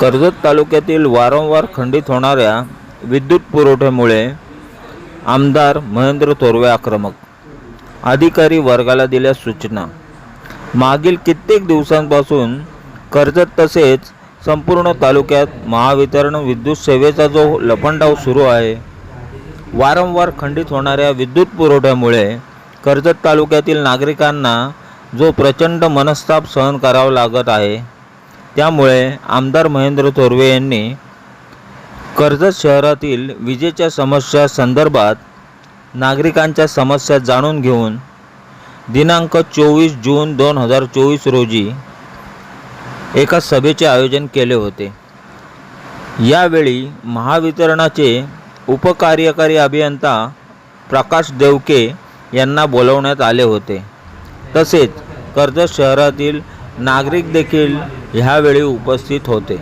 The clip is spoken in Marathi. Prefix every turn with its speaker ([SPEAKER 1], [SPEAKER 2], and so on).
[SPEAKER 1] कर्जत तालुक्यातील वारंवार खंडित होणाऱ्या विद्युत पुरवठ्यामुळे आमदार महेंद्र थोरवे आक्रमक. अधिकारी वर्गाला दिल्या सूचना. मागील कित्येक दिवसांपासून कर्जत तसेच संपूर्ण तालुक्यात महावितरण विद्युत सेवेचा जो लफंडाव सुरू आहे वारंवार खंडित होणाऱ्या विद्युत पुरवठ्यामुळे कर्जत तालुक्यातील नागरिकांना जो प्रचंड मनस्ताप सहन करावा लागत आहे त्यामुळे आमदार महेंद्र थोरवे यांनी कर्जत शहरातील विजेच्या समस्या संदर्भात नागरिकांच्या समस्या जाणून घेऊन दिनांक चोवीस जून दोन हजार चोवीस रोजी एका सभेचे आयोजन केले होते. यावेळी महावितरणाचे उपकार्यकारी अभियंता प्रकाश देवके यांना बोलवण्यात आले होते. तसेच कर्जत शहरातील नागरिक देखील ह्यावेळी उपस्थित होते.